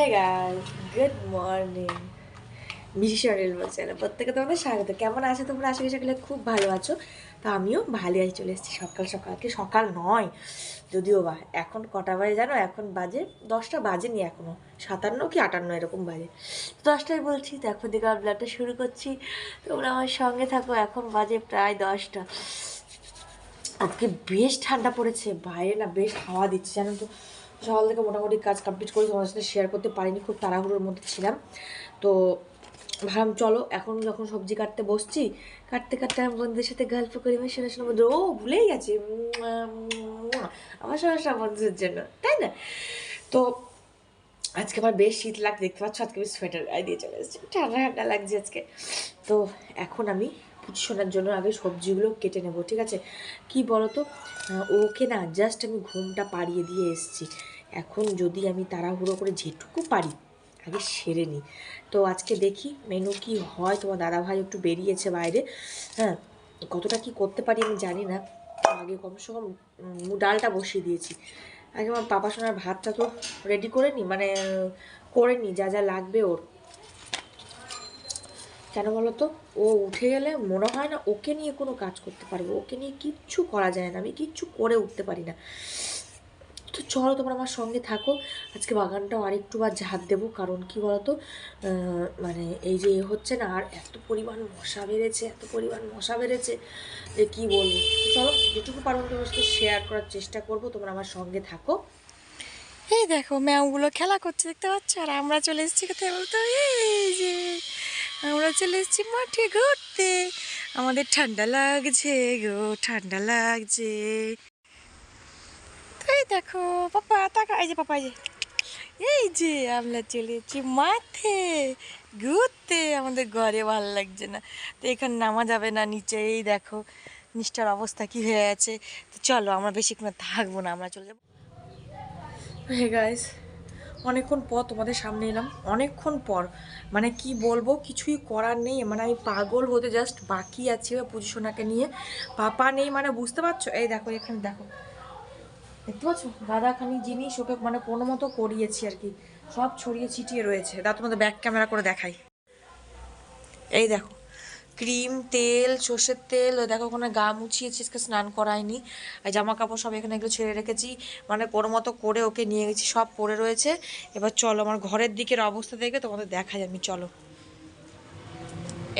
Hey guys good morning mission rail বলছে প্রত্যেকে তোমাদের স্বাগত। কেমন আছো তোমরা? আশা করি সকলে খুব ভালো আছো। তো আমিও ভালো আছি, চলে এসেছি সকাল সকাল কি সকাল নয়, যদিও বা এখন কটা বাজে জানো? এখন বাজে দশটা বাজেনি এখনও সাতান্ন কি আটান্ন এরকম বাজে। তো দশটায় বলছি, দেখো দিকে ব্লাডটা শুরু করছি। তোমরা আমার সঙ্গে থাকো, এখন বাজে প্রায় দশটা। আজকে বেশ ঠান্ডা পড়েছে। বাইরে না বেশ হাওয়া দিচ্ছে, জানো তো? সকাল থেকে মোটামুটি কাজ কমপ্লিট করে তোমাদের সাথে শেয়ার করতে পারিনি, খুব তাড়াহুড়োর মধ্যে ছিলাম। তো ভাবলাম চলো, এখন যখন সবজি কাটতে বসছি, কাটতে কাটতে আমি বন্ধুদের সাথে গল্প করি, আমি শোনা শোনা বন্ধু ও, ভুলেই গেছি। আমার শোনা শোনা বন্ধুদের জন্য, তাই না? তো আজকে আমার বেশ শীত লাগছে, দেখতে পাচ্ছ? আজকে আমি সোয়েটার দিয়ে চলে এসেছি। ঠান্ডা ঠান্ডা লাগছে আজকে। তো এখন আমি শোনার জন্য আগে সবজিগুলো কেটে নেব, ঠিক আছে? কি বলতো? ওকে না জাস্ট আমি ঘুমটা পাড়িয়ে দিয়ে এসেছি। এখন যদি আমি তাড়াহুড়ো করে যেটুকু পারি, আগে সেরে নিই। তো আজকে দেখি মেনু কি হয়? তোমার দাদাভাই একটু বেরিয়েছে বাইরে। হ্যাঁ কতটা কি করতে পারি আমি জানি না। আগে কমসে কম ডালটা বসিয়ে দিয়েছি। আগে আমার পাপা সোনার ভাতটা তো রেডি করে নিই মানে করে নিই যা যা লাগবে ওর। কেন বলো তো ও উঠে গেলে মনে হয় না ওকে নিয়ে কোনো কাজ করতে পারব ওকে নিয়ে কিচ্ছু করা যায় না, আমি কিচ্ছু করে উঠতে পারি না। তো চলো তোমরা আমার সঙ্গে থাকো, আজকে বাগানটাও আরেকটু বার ঝাঁট দেবো, কারণ কি বলতো? মানে এই যে হচ্ছে না, আর এত পরিমাণ মশা বেড়েছে, এত পরিমাণ মশা বেড়েছে, যে কী বলব? চলো, যেটুকু পারব তোমার শেয়ার করার চেষ্টা করব, তোমরা আমার সঙ্গে থাকো। এই দেখো ম্যাওগুলো খেলা করছে, দেখতে পাচ্ছ? আর আমরা চলে এসেছি কোথায় বলতো? এই যে আমরা চলে এসেছি মাঠে ঘুরতে। আমাদের ঠান্ডা লাগছে গো, ঠান্ডা লাগছে। তো এই দেখো, পাপা, তাকা, এই যে পাপা যে। এই যে আমরা চলে এসেছি মাঠে ঘুরতে। আমাদের ঘরে ভালো লাগছে না। তো এখানে নামা যাবে না, নিচে এই দেখো নিষ্ঠার অবস্থা কি হয়ে আছে। তো চলো, আমরা বেশিক্ষণ থাকব না, আমরা চলে যাব। হে গাইস অনেকক্ষণ পর তোমাদের সামনে এলাম। অনেকক্ষণ পর। মানে কি বলব, কিছুই করার নেই। মানে আমি পাগল হতে জাস্ট বাকি আছি পুজোশোনাকে নিয়ে। পাপা নেই মানে বুঝতে পারছ? এই দেখো, এখানে দেখো। দেখতে পাচ্ছ? দাদাখানি জিনিস ওকে মানে কোনো মতো করিয়েছি আর কি। সব ছড়িয়ে ছিটিয়ে রয়েছে। দা তোমাদের ব্যাক ক্যামেরা করে দেখাই। এই দেখো। ক্রিম, তেল, সর্ষের তেল, ওই দেখো ওখানে গা মুছিয়েছি, আজকে স্নান করায়নি আর জামা কাপড় সব এখানে এগুলো ছেড়ে রেখেছি। মানে কোনো মতো করে ওকে নিয়ে গেছি, সব পরে রয়েছে। এবার চলো, আমার ঘরের দিকের অবস্থা দেখে তোমাদের দেখাই আমি, চলো।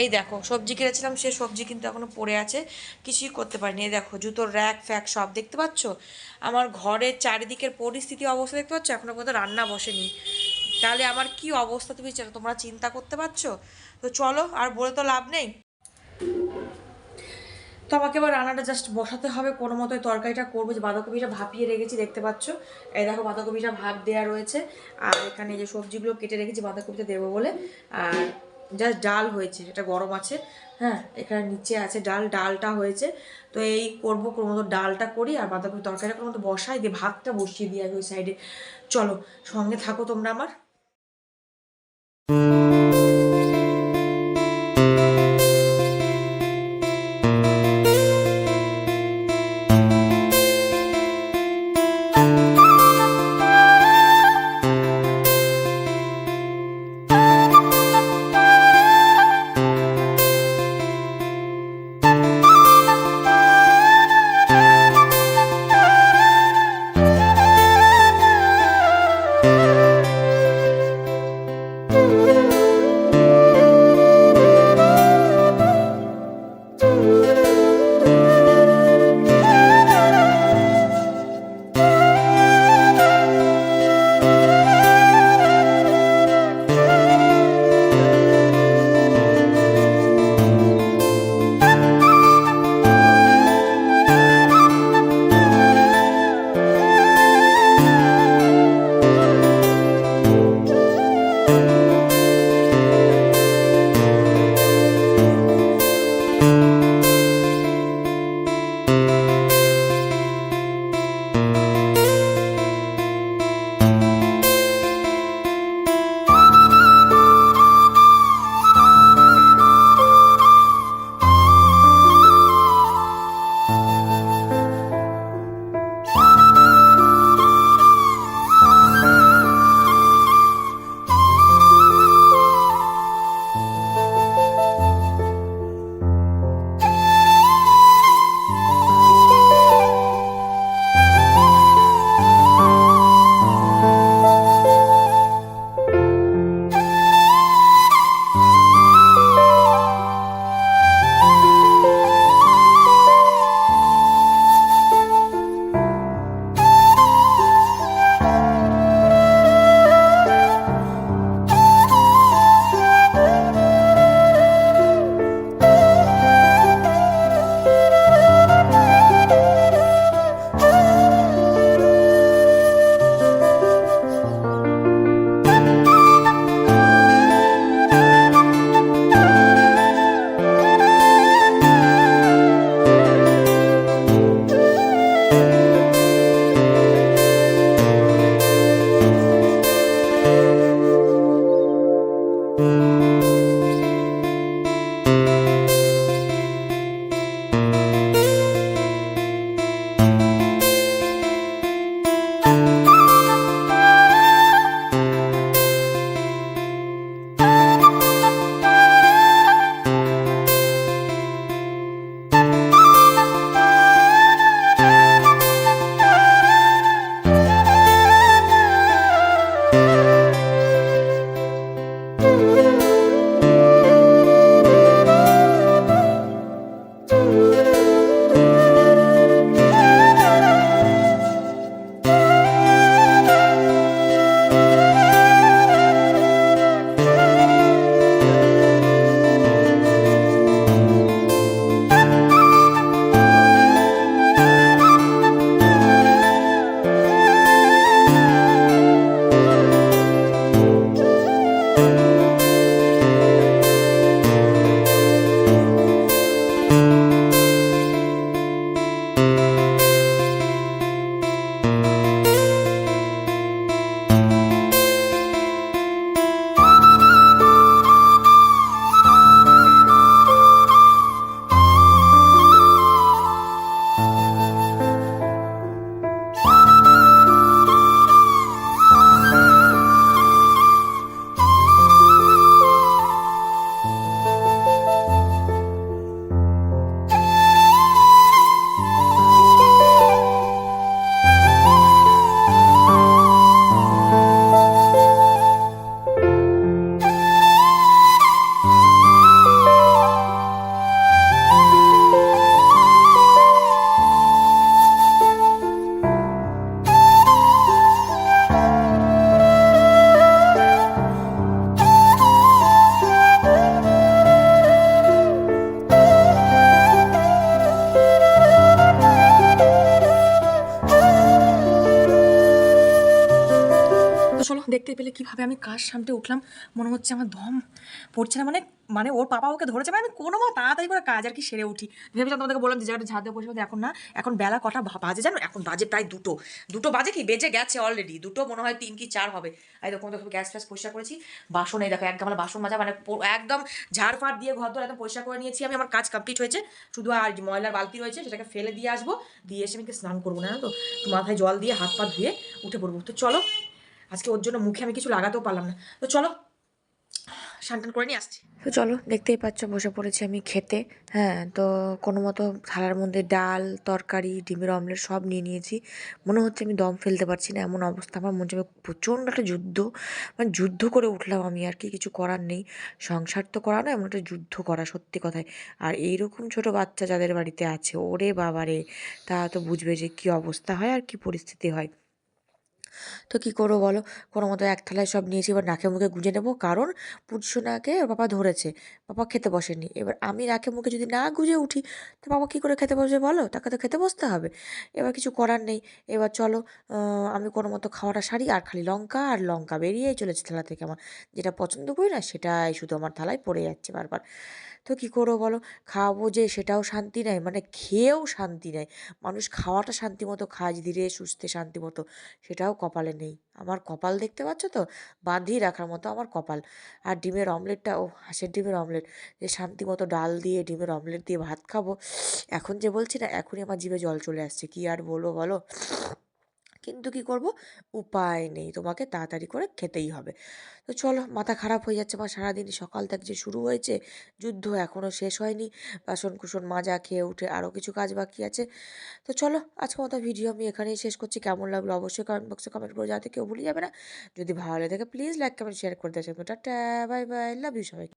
এই দেখো, সবজি কিনেছিলাম, সে সবজি কিন্তু এখনও পড়ে আছে, কিছুই করতে পারিনি। এই দেখো, জুতোর র্যাক, ফ্যাক সব, দেখতে পাচ্ছ? আমার ঘরের চারিদিকের পরিস্থিতি অবস্থা দেখতে পাচ্ছ? এখনও পর্যন্ত রান্না বসেনি। তাহলে আমার কি অবস্থা তুমি তোমরা চিন্তা করতে পারছ? তো চলো, আর বলে তো লাভ নেই। তো আমাকে এবার রান্নাটা জাস্ট বসাতে হবে। কোনো মতো তরকারিটা করব। যে বাঁধাকপিটা ভাপিয়ে রেখেছি, দেখতে পাচ্ছ? এই দেখো, বাঁধাকপিটা ভাপ দেওয়া রয়েছে। আর এখানে যে সবজিগুলো কেটে রেখেছি, বাঁধাকপিটা দেবো বলে। আর জাস্ট ডাল হয়েছে, এটা গরম আছে। হ্যাঁ এখানে নিচে আছে ডাল, ডালটা হয়েছে। তো এই করব, কোনো মতো ডালটা করি আর বাঁধাকপি তরকারিটা কোনো মতো বসাই দিয়ে ভাতটা বসিয়ে আগে ওই সাইডে চলো, সঙ্গে থাকো তোমরা আমার। দেখতে পেলে কীভাবে আমি কাজ সামটে উঠলাম, মনে হচ্ছে আমার দম পড়ছে না। মানে মানে ওর পাপা ওকে ধরেছে মানে আমি কোনো তাড়াতাড়ি করে কাজ আর কি সেরে উঠি। ভেবেছিলাম তোমাদেরকে বললাম যে জায়গাটা ঝাড় দিয়ে বসে এখন না, এখন বেলা কটা বাজে জানো? এখন বাজে প্রায় দুটো। দুটো বাজে কি? বেজে গেছে অলরেডি দুটো মনে হয় তিন কি চার হবে। এই দেখো দেখো গ্যাস ফ্যাস পরিষ্কার করেছি। বাসন এই দেখো একদম আমার বাসন মাজা মানে একদম ঝাড় ফাড় দিয়ে ঘর দর একদম পরিষ্কার করে নিয়েছি আমি। আমার কাজ কমপ্লিট হয়েছে। শুধু আর ময়লার বালতি রয়েছে, সেটাকে ফেলে দিয়ে আসব। দিয়ে এসে আমি স্নান করব না তো? মাথায় জল দিয়ে হাত পা ধুয়ে উঠে পড়ব। তো চলো আজকে ওর জন্য মুখে আমি কিছু লাগাতেও পারলাম না। তো চলো স্নান করে নিয়ে আসছি। তো চলো, দেখতেই পাচ্ছ বসে পড়েছি আমি খেতে। হ্যাঁ তো কোনো মতো থালার মধ্যে ডাল, তরকারি, ডিমের অমলেট সব নিয়ে নিয়েছি। মনে হচ্ছে আমি দম ফেলতে পারছি না, এমন অবস্থা। আমার মনে হচ্ছে প্রচণ্ড একটা যুদ্ধ। মানে যুদ্ধ করে উঠলাম আমি আর কি, কিছু করার নেই। সংসার তো করা না এমন একটা যুদ্ধ করা, সত্যি কথায়। আর এইরকম ছোট বাচ্চা যাদের বাড়িতে আছে, ওরে বাবারে, তারা তো বুঝবে যে কী অবস্থা হয় আর কী পরিস্থিতি হয়। তো কী করব বলো? কোনো মতো এক থালায় সব নিয়েছি, এবার নাকে মুখে গুঁজে নেব। কারণ পুরসোনাকে ওর বাবা ধরেছে, বাবা খেতে বসেনি। এবার আমি নাকে মুখে যদি না গুঁজে উঠি, তো বাবা কী করে খেতে বসবে বলো? তাকে তো খেতে বসতে হবে। এবার কিছু করার নেই। এবার চলো আমি কোনো মতো খাওয়াটা সারি আর খালি লঙ্কা আর লঙ্কা বেরিয়েই চলেছে থালা থেকে আমার। যেটা পছন্দ করি না, সেটাই শুধু আমার থালায় পড়ে যাচ্ছে বারবার। তো কী করব বলো? খাওয়াবো যে সেটাও শান্তি নেই মানে খেয়েও শান্তি নেই। মানুষ খাওয়াটা শান্তি মতো খায়, ধীরে সুস্থে শান্তি মতো, সেটাও কপালে নেই। আমার কপাল দেখতে পাচ্ছ তো? বাঁধিয়ে রাখার মতো আমার কপাল। আর ডিমের অমলেটটা ও হাঁসের ডিমের অমলেট। যে শান্তি মতো ডাল দিয়ে, ডিমের অমলেট দিয়ে ভাত খাব। এখন যে বলছি না, এখনই আমার জিভে জল চলে আসছে। কি আর বলব বলো? কিন্তু কি করব? উপায় নেই। তোমাকে তাড়াতাড়ি করে খেতেই হবে। তো চলো, মাথা খারাপ হয়ে যাচ্ছে আমার সারাদিন। সকাল থেকে যে শুরু হয়েছে, যুদ্ধ এখনও শেষ হয়নি। বাসন কুসন মাজা, খেয়ে উঠে আরও কিছু কাজ বাকি আছে। তো চলো আজকে মতো ভিডিও আমি এখানেই শেষ করছি। কেমন লাগল অবশ্যই কমেন্ট বক্সে কমেন্ট করে যাতে কেউ ভুলে যাবে না। যদি ভালো লাগে প্লিজ লাইক কমেন্ট শেয়ার করে দেওয়া বাই বাই লাভ ইউ সবাই